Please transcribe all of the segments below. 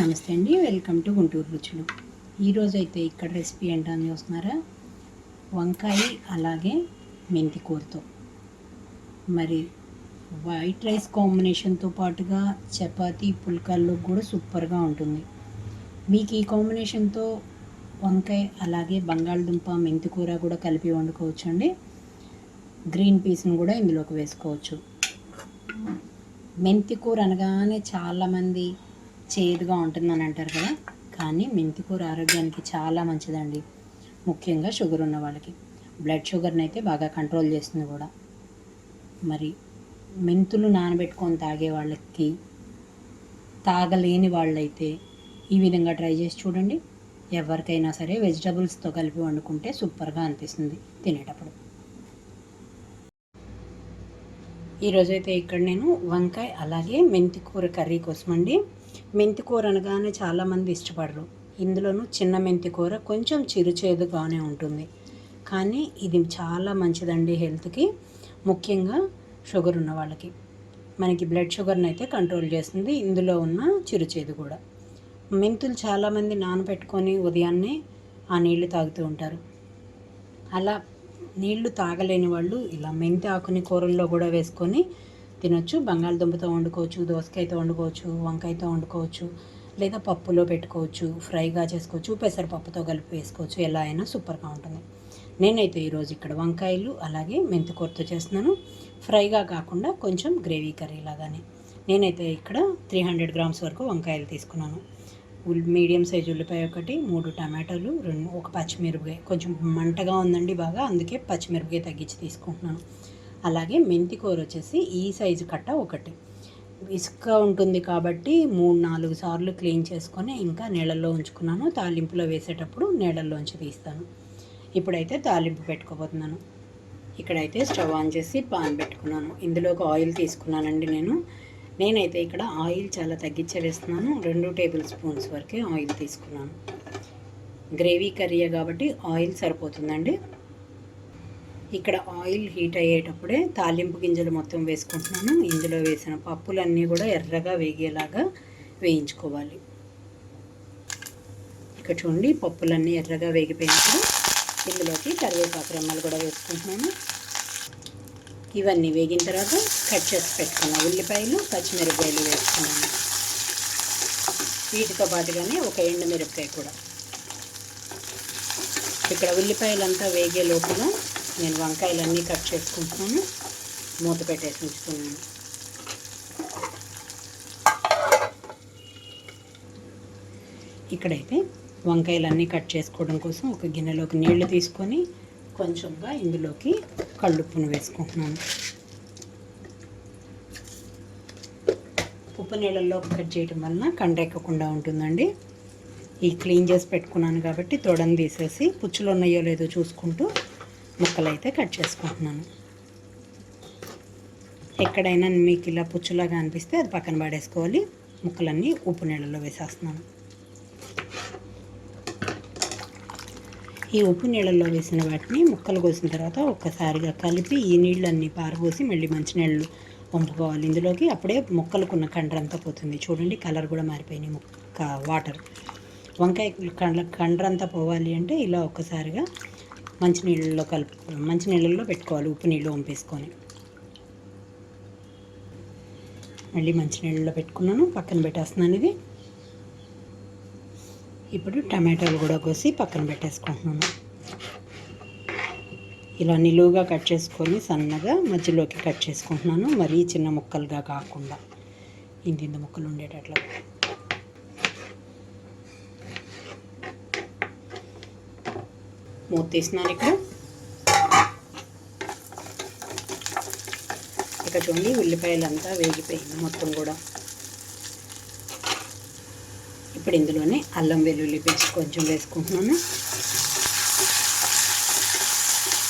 నమస్తే అండి welcome to Guntur రుచులు. ఈరోజు అయితే ఇక్కడ రెసిపీ ఏంటని చూస్తున్నారా? వంకాయ అలాగే మెంతి కూరతో. మరి వైట్ రైస్ కాంబినేషన్తో పాటుగా చపాతీ పుల్కాల్లో కూడా సూపర్గా ఉంటుంది. మీకు ఈ కాంబినేషన్తో వంకాయ అలాగే బంగాళదుంప మెంతి కూర కూడా కలిపి వండుకోవచ్చు అండి గ్రీన్ పీస్ని కూడా ఇందులోకి వేసుకోవచ్చు. మెంతి కూర అనగానే చాలామంది చేదుగా ఉంటుందని అంటారు కదా? కానీ మెంతి కూర ఆరోగ్యానికి చాలా మంచిదండి. ముఖ్యంగా షుగర్ ఉన్న వాళ్ళకి. బ్లడ్ షుగర్ని అయితే బాగా కంట్రోల్ చేస్తుంది కూడా. మరి మెంతులు నానబెట్టుకొని తాగే వాళ్ళకి తాగలేని వాళ్ళైతే ఈ విధంగా ట్రై చేసి చూడండి. ఎవరికైనా సరే వెజిటబుల్స్తో కలిపి వండుకుంటే సూపర్గా అనిపిస్తుంది తినేటప్పుడు. ఈరోజైతే ఇక్కడ నేను వంకాయ అలాగే మెంతి కూర కర్రీ కోసం అండి మెంతి కూర అనగానే చాలామంది ఇష్టపడరు. ఇందులోనూ చిన్న మెంతి కూర కొంచెం చిరుచేదుగానే ఉంటుంది. కానీ ఇది చాలా మంచిదండి హెల్త్కి ముఖ్యంగా షుగర్ ఉన్న వాళ్ళకి. మనకి బ్లడ్ షుగర్ని అయితే కంట్రోల్ చేస్తుంది. ఇందులో ఉన్న చిరుచేదు కూడా. మెంతులు చాలామంది నానబెట్టుకొని ఉదయాన్నే ఆ నీళ్ళు తాగుతూ ఉంటారు. అలా నీళ్ళు తాగలేని వాళ్ళు ఇలా మెంతి ఆకుని కూరల్లో కూడా వేసుకొని తినొచ్చు. బంగాళదుంపతో వండుకోవచ్చు దోసకాయతో వండుకోవచ్చు వంకాయతో వండుకోవచ్చు లేదా పప్పులో పెట్టుకోవచ్చు ఫ్రైగా చేసుకోవచ్చు పెసరపప్పుతో కలిపి వేసుకోవచ్చు. ఎలా అయినా సూపర్గా ఉంటుంది. నేనైతే ఈరోజు ఇక్కడ వంకాయలు అలాగే మెంతికూరతో చేస్తున్నాను. ఫ్రైగా కాకుండా కొంచెం గ్రేవీ కర్రీ లాగానే. నేనైతే ఇక్కడ త్రీ హండ్రెడ్ గ్రామ్స్ వరకు వంకాయలు తీసుకున్నాను. మీడియం సైజు ఉల్లిపాయ ఒకటి మూడు టమాటాలు రెండు ఒక పచ్చిమిరపకాయ. కొంచెం మంటగా ఉందండి బాగా అందుకే పచ్చిమిరపకాయ తగ్గించి తీసుకుంటున్నాను. అలాగే మెంతి కూర వచ్చేసి ఈ సైజు కట్ట ఒకటి. ఇసుక ఉంటుంది కాబట్టి మూడు నాలుగు సార్లు క్లీన్ చేసుకొని ఇంకా నీళ్ళల్లో ఉంచుకున్నాను. తాలింపులో వేసేటప్పుడు నీళ్ళల్లోంచి తీస్తాను. ఇప్పుడైతే తాలింపు పెట్టుకోబోతున్నాను. ఇక్కడైతే స్టవ్ ఆన్ చేసి పాన్ పెట్టుకున్నాను. ఇందులోకి ఆయిల్ తీసుకున్నానండి నేను. నేనైతే ఇక్కడ ఆయిల్ చాలా తగ్గించే వేస్తున్నాను. రెండు టేబుల్ స్పూన్స్ వరకే ఆయిల్ తీసుకున్నాను. గ్రేవీ కర్రీ కాబట్టి ఆయిల్ సరిపోతుందండి. ఇక్కడ ఆయిల్ హీట్ అయ్యేటప్పుడే తాలింపు గింజలు మొత్తం వేసుకుంటున్నాను. ఇందులో వేసిన పప్పులన్నీ కూడా ఎర్రగా వేగేలాగా వేయించుకోవాలి. ఇక్కడ చూడండి పప్పులన్నీ ఎర్రగా వేగిపోయినప్పుడు ఇందులోకి కరివేపాకు రెమ్మలు కూడా వేసుకుంటున్నాను. ఇవన్నీ వేగిన తర్వాత కట్ చేసి పెట్టుకున్న ఉల్లిపాయలు పచ్చిమిరపకాయలు వేసుకున్నాను. వీటితో పాటుగానే ఒక ఎండు మిరపకాయ కూడా. ఇక్కడ ఉల్లిపాయలంతా వేగే లోపల నేను వంకాయలన్నీ కట్ చేసుకుంటున్నాను. మూత పెట్టేసి ఉంచుతున్నాను. ఇక్కడైతే వంకాయలన్నీ కట్ చేసుకోవడం కోసం ఒక గిన్నెలోకి నీళ్ళు తీసుకొని కొంచెంగా ఇందులోకి కళ్ళుప్పును వేసుకుంటున్నాను. ఉప్పు నీళ్ళల్లో కట్ చేయడం వలన కండెక్కకుండా ఉంటుందండి. ఈ క్లీన్ చేసి పెట్టుకున్నాను కాబట్టి తొడని తీసేసి పుచ్చులు ఉన్నాయో లేదో చూసుకుంటూ ముక్కలు అయితే కట్ చేసుకుంటున్నాను. ఎక్కడైనా మీకు ఇలా పుచ్చులాగా అనిపిస్తే అది పక్కన పడేసుకోవాలి. ముక్కలన్నీ ఉప్పు నీళ్ళలో వేసేస్తున్నాను. ఈ ఉప్పు నీళ్ళల్లో వేసిన వాటిని ముక్కలు కోసిన తర్వాత ఒక్కసారిగా కలిపి ఈ నీళ్ళన్నీ పారబోసి మళ్ళీ మంచినీళ్ళు పంపుకోవాలి ఇందులోకి అప్పుడే ముక్కలకున్న కండ్రంతా పోతుంది. చూడండి కలర్ కూడా మారిపోయినాయి. ముక్క వాటర్. వంకాయ కండ్ర కండ్రంతా పోవాలి అంటే ఇలా ఒక్కసారిగా మంచినీళ్ళలో కలుపు మంచినీళ్ళలో పెట్టుకోవాలి ఉప్పు నీళ్ళు వంపేసుకొని. మళ్ళీ మంచినీళ్ళలో పెట్టుకున్నాను పక్కన పెట్టేస్తున్నాను ఇది. ఇప్పుడు టమాటాలు కూడా కోసి పక్కన పెట్టేసుకుంటున్నాను. ఇలా నిలువుగా కట్ చేసుకొని సన్నగా మధ్యలోకి కట్ చేసుకుంటున్నాను మరీ చిన్న ముక్కలుగా కాకుండా. ఇంత ఇంత ముక్కలు ఉండేటట్లు. మూత తీసినాను ఇక్కడ. ఇక చూడండి ఉల్లిపాయలంతా వేగిపోయింది మొత్తం కూడా. ఇప్పుడు ఇందులోనే అల్లం వెల్లుల్లి పేస్ట్ కొంచెం వేసుకుంటున్నాను.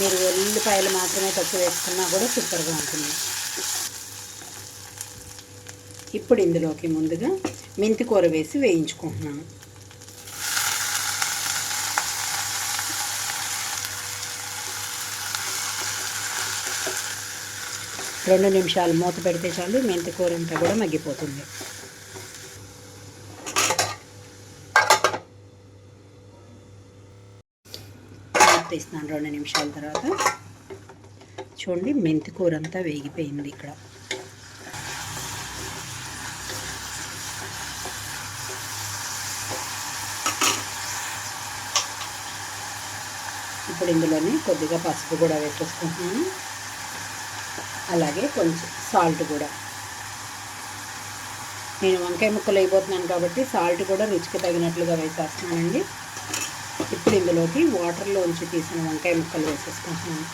మీరు వెల్లుల్లిపాయలు మాత్రమే తక్కువ వేసుకున్నా కూడా సూపర్గా ఉంటుంది. ఇప్పుడు ఇందులోకి ముందుగా మెంతికూర వేసి వేయించుకుంటున్నాను. రెండు నిమిషాలు మూత పెడితే చాలు మెంతి కూర అంతా కూడా మగ్గిపోతుంది. తీస్తున్నాను రెండు నిమిషాల తర్వాత. చూడండి మెంతి కూర అంతా వేగిపోయింది ఇక్కడ. ఇప్పుడు ఇందులోనే కొద్దిగా పసుపు కూడా వేసేసుకుంటున్నాను. అలాగే కొంచెం సాల్ట్ కూడా. నేను వంకాయ ముక్కలు అయిపోతున్నాను కాబట్టి సాల్ట్ కూడా రుచికి తగినట్లుగా వేసేస్తున్నానండి. ఇప్పుడు ఇందులోకి వాటర్లో ఉంచి తీసిన వంకాయ ముక్కలు వేసేసుకుంటున్నాను.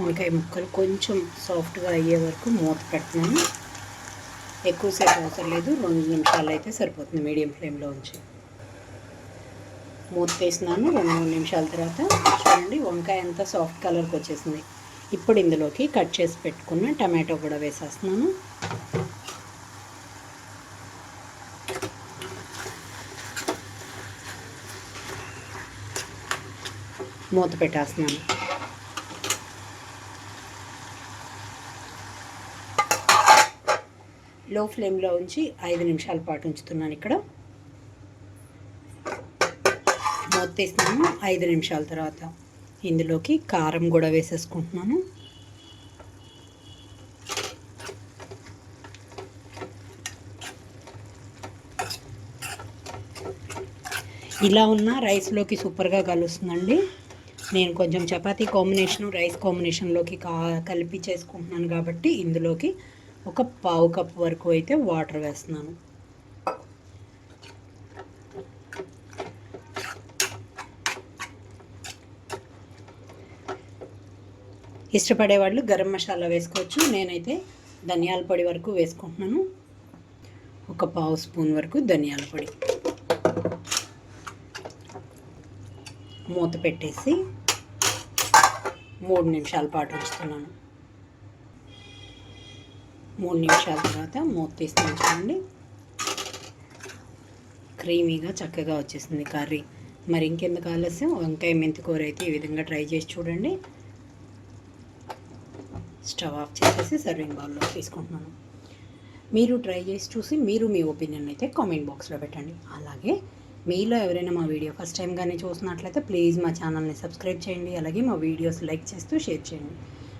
వంకాయ ముక్కలు కొంచెం సాఫ్ట్గా అయ్యే వరకు మూత పెట్టినాను ఎక్కువసేపు అవసరం లేదు. రెండు నిమిషాలు అయితే సరిపోతుంది మీడియం ఫ్లేమ్లో ఉంచి. మూత వేసినాను రెండు మూడు నిమిషాల తర్వాత చూడండి వంకాయ అంతా సాఫ్ట్ కలర్కి వచ్చేసింది. ఇప్పుడు ఇందులోకి కట్ చేసి పెట్టుకున్న టమాటో కూడా వేసేస్తున్నాను. మూత పెట్టేస్తున్నాను. లో ఫ్లేమ్లో ఉంచి ఐదు నిమిషాల పాటు ఉంచుతున్నాను ఇక్కడ. మూత ఐదు నిమిషాల తర్వాత ఇందులోకి కారం కూడా వేసేసుకుంటున్నాను. ఇలా ఉన్న రైస్లోకి సూపర్గా కలుస్తుందండి. నేను కొంచెం చపాతీ కాంబినేషన్ రైస్ కాంబినేషన్లోకి కా కలిపి చేసుకుంటున్నాను కాబట్టి ఇందులోకి ఒక పావు కప్ వరకు అయితే వాటర్ వేస్తున్నాను. ఇష్టపడే వాళ్ళు గరం మసాలా వేసుకోవచ్చు. నేనైతే ధనియాల పొడి వరకు వేసుకుంటున్నాను. ఒక పావు స్పూన్ వరకు ధనియాల పొడి. మూత పెట్టేసి మూడు నిమిషాల పాటు ఉంచుతున్నాను. మూడు నిమిషాల తర్వాత మూత తీసి చూడండి క్రీమీగా చక్కగా వచ్చేసింది కర్రీ. మరి ఇంకెందుకు ఆలస్యం? వంకాయ మెంతి కూర అయితే ఈ విధంగా ట్రై చేసి చూడండి. స్టవ్ ఆఫ్ చేసేసి సర్వింగ్ బౌల్లో తీసుకుంటున్నాను. మీరు ట్రై చేసి చూసి మీరు మీ ఒపీనియన్ అయితే కామెంట్ బాక్స్లో పెట్టండి. అలాగే మీలో ఎవరైనా మా వీడియో ఫస్ట్ టైం కానీ చూసినట్లయితే ప్లీజ్ మా ఛానల్ని సబ్స్క్రైబ్ చేయండి. అలాగే మా వీడియోస్ లైక్ చేస్తూ షేర్ చేయండి.